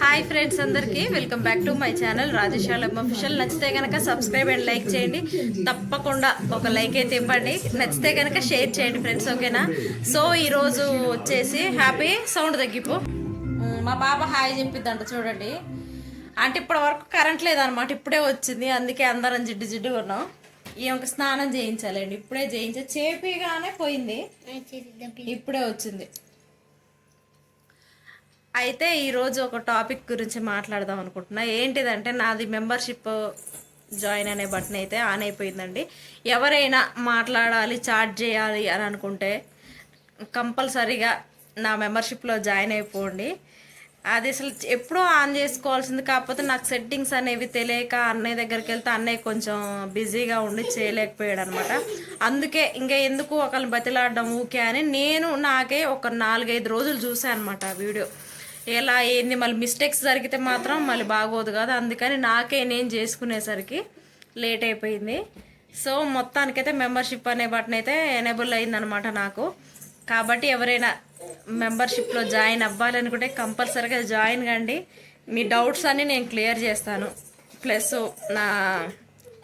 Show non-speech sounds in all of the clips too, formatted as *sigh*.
Hi friends అందరికీ welcome back to my channel రాజేశాలం official నచ్చితే కనుక సబ్స్క్రైబ్ అండ్ లైక్ చేయండి. తప్పకుండా ఒక లైక్ అయితే ఇవ్వండి. నచ్చితే కనుక షేర్ చేయండి ఫ్రెండ్స్ ఓకేనా సో ఈరోజు వచ్చేసి హ్యాపీ సౌండ్ తగ్గిపో. మా పాప హాయ్ చెప్పిద్దంట చూడండి. అంటే ఇప్పటి వరకు కరెంట్ లేదనమాట ఇప్పుడే వచ్చింది. అందుకే అందరం జిడ్డు జిడ్డు ఉన్నాం. ఈమెకు స్నానం చేయించాలండి. ఇప్పుడే చేయించా. చేపిగానే పోయింది. ఇప్పుడే వచ్చింది. అయితే ఈరోజు ఒక టాపిక్ గురించి మాట్లాడదాం అనుకుంటున్నా. ఏంటిదంటే నాది మెంబర్షిప్ జాయిన్ అనే బటన్ అయితే ఆన్ అయిపోయిందండి. ఎవరైనా మాట్లాడాలి చాట్ చేయాలి అని అనుకుంటే కంపల్సరీగా నా మెంబర్షిప్లో జాయిన్ అయిపోండి. అది అసలు ఎప్పుడో ఆన్ చేసుకోవాల్సింది. కాకపోతే నాకు సెట్టింగ్స్ అనేవి తెలియక అన్నయ్య దగ్గరికి వెళ్తే అన్నయ్య కొంచెం బిజీగా ఉండి చేయలేకపోయాడు అనమాట అందుకే ఇంకా ఎందుకు ఒకరిని బతిలాడడం ఊకే అని నేను నాకే ఒక నాలుగైదు రోజులు చూసాను అనమాట వీడియో. ఎలా ఏంది మళ్ళీ మిస్టేక్స్ జరిగితే మాత్రం మళ్ళీ బాగోదు కదా. అందుకని నాకే నేను చేసుకునేసరికి లేట్ అయిపోయింది. సో మొత్తానికైతే మెంబర్షిప్ అనే బటన్ అయితే ఎనేబుల్ అయిందనమాట నాకు. కాబట్టి ఎవరైనా మెంబర్షిప్లో జాయిన్ అవ్వాలనుకుంటే కంపల్సరీగా జాయిన్ కండి. మీ డౌట్స్ అన్నీ నేను క్లియర్ చేస్తాను. ప్లస్ నా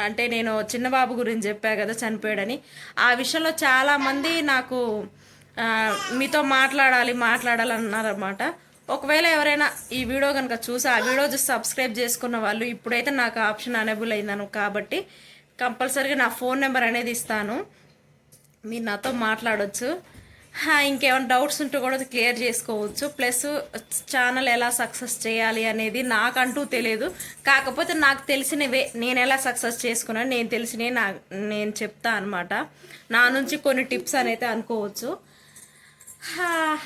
అంటే నేను చిన్న బాబు గురించి చెప్పా కదా చనిపోయాడని. ఆ విషయంలో చాలామంది నాకు మీతో మాట్లాడాలి మాట్లాడాలన్నారన్నమాట. ఒకవేళ ఎవరైనా ఈ వీడియో కనుక చూసి ఆ వీడియో చూసి సబ్స్క్రైబ్ చేసుకున్న వాళ్ళు ఇప్పుడైతే నాకు ఆప్షన్ అనేబుల్ అయిందను కాబట్టి కంపల్సరీగా నా ఫోన్ నెంబర్ అనేది ఇస్తాను. మీరు నాతో మాట్లాడొచ్చు. ఇంకేమైనా డౌట్స్ ఉంటే కూడా క్లియర్ చేసుకోవచ్చు. ప్లస్ ఛానల్ ఎలా సక్సెస్ చేయాలి అనేది నాకంటూ తెలియదు. కాకపోతే నాకు తెలిసినవే నేను ఎలా సక్సెస్ చేసుకున్నాను నేను తెలిసినవి నా నేను చెప్తా అనమాట నా నుంచి కొన్ని టిప్స్ అనేది అనుకోవచ్చు.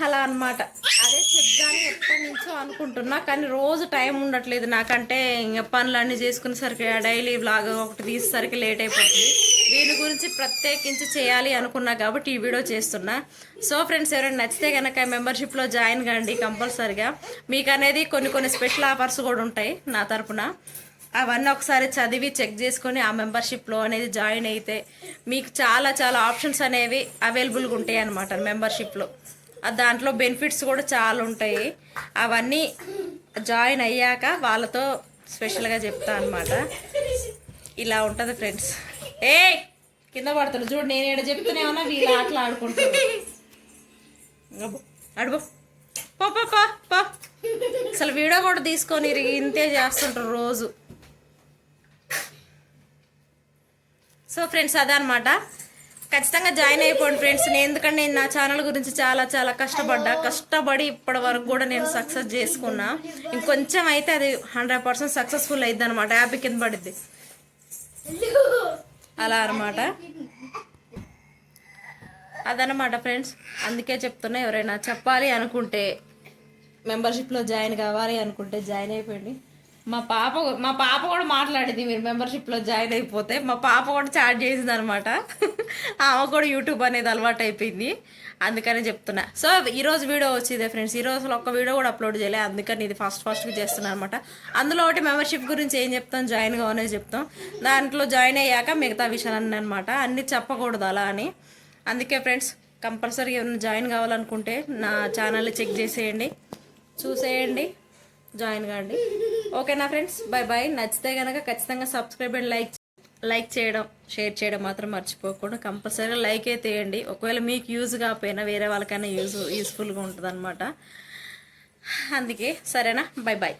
అలా అన్నమాట. అదే చెప్దాని ఎప్పటి నుంచో అనుకుంటున్నా కానీ రోజు టైం ఉండట్లేదు. నాకంటే ఇంకా పనులన్నీ చేసుకునేసరికి డైలీ వ్లాగ్ ఒకటి తీసేసరికి లేట్ అయిపోతుంది. దీని గురించి ప్రత్యేకించి చేయాలి అనుకున్నా కాబట్టి ఈ వీడియో చేస్తున్నా. సో ఫ్రెండ్స్ ఎవరైనా నచ్చితే కనుక మెంబర్షిప్లో జాయిన్ కండి కంపల్సరిగా. మీకు అనేది కొన్ని కొన్ని స్పెషల్ ఆఫర్స్ కూడా ఉంటాయి నా తరపున. అవన్నీ ఒకసారి చదివి చెక్ చేసుకొని ఆ మెంబర్షిప్లో అనేది జాయిన్ అయితే మీకు చాలా చాలా ఆప్షన్స్ అనేవి అవైలబుల్గా ఉంటాయి అన్నమాట మెంబర్షిప్లో దాంట్లో బెనిఫిట్స్ కూడా చాలా ఉంటాయి. అవన్నీ జాయిన్ అయ్యాక వాళ్ళతో స్పెషల్గా చెప్తా అనమాట ఇలా ఉంటుంది ఫ్రెండ్స్. ఏ కింద పడతాడు చూడు నేను ఇక్కడ చెప్తూనే ఉన్నా వీళ్ళు ఆటలు ఆడుకుంటారు అడుగు. పో పో పో. అసలు వీడియో కూడా తీసుకొని ఇంతే చేస్తుంటారు రోజు. సో ఫ్రెండ్స్ అదనమాట ఖచ్చితంగా జాయిన్ అయిపోండి ఫ్రెండ్స్. నేను ఎందుకంటే నేను నా ఛానల్ గురించి చాలా చాలా కష్టపడ్డా. కష్టపడి ఇప్పటి వరకు కూడా నేను సక్సెస్ చేసుకున్నా. ఇంకొంచెం అయితే అది హండ్రెడ్ పర్సెంట్ సక్సెస్ఫుల్ అయింది అనమాట యాప్ కింద పడిద్ది. అలా అనమాట అదనమాట ఫ్రెండ్స్. అందుకే చెప్తున్నా ఎవరైనా చెప్పాలి అనుకుంటే మెంబర్షిప్లో జాయిన్ కావాలి అనుకుంటే జాయిన్ అయిపోయింది మా పాప మా పాప కూడా మాట్లాడింది మీరు మెంబర్షిప్లో జాయిన్ అయిపోతే. మా పాప కూడా చాట్ చేసింది అనమాట *laughs* ఆమె కూడా యూట్యూబ్ అనేది అలవాటు అయిపోయింది. అందుకని చెప్తున్నా. సో ఈరోజు వీడియో వచ్చిందే ఫ్రెండ్స్. ఈ రోజులో ఒక్క వీడియో కూడా అప్లోడ్ చేయలే. అందుకని ఇది ఫస్ట్ ఫస్ట్గా చేస్తున్నాను అనమాట అందులో ఒకటి మెంబర్షిప్ గురించి ఏం చెప్తాం? జాయిన్ కావనే చెప్తాం. దాంట్లో జాయిన్ అయ్యాక మిగతా విషయాలన్నీ అనమాట అన్నీ చెప్పకూడదు అలా అని. అందుకే ఫ్రెండ్స్ కంపల్సరీ ఎవరైనా జాయిన్ కావాలనుకుంటే నా ఛానల్ని చెక్ చేసేయండి. చూసేయండి. జాయిన్ కాండి. ఓకేనా ఫ్రెండ్స్ బాయ్ బాయ్ నచ్చితే కనుక ఖచ్చితంగా సబ్స్క్రైబ్ అండ్ లైక్ లైక్ చేయడం షేర్ చేయడం మాత్రం మర్చిపోకుండా కంపల్సరీగా లైక్ అయితే వేయండి ఒకవేళ మీకు యూజ్ కాకపోయినా వేరే వాళ్ళకైనా యూజ్ యూస్ఫుల్గా ఉంటుంది అందుకే సరేనా? Bye bye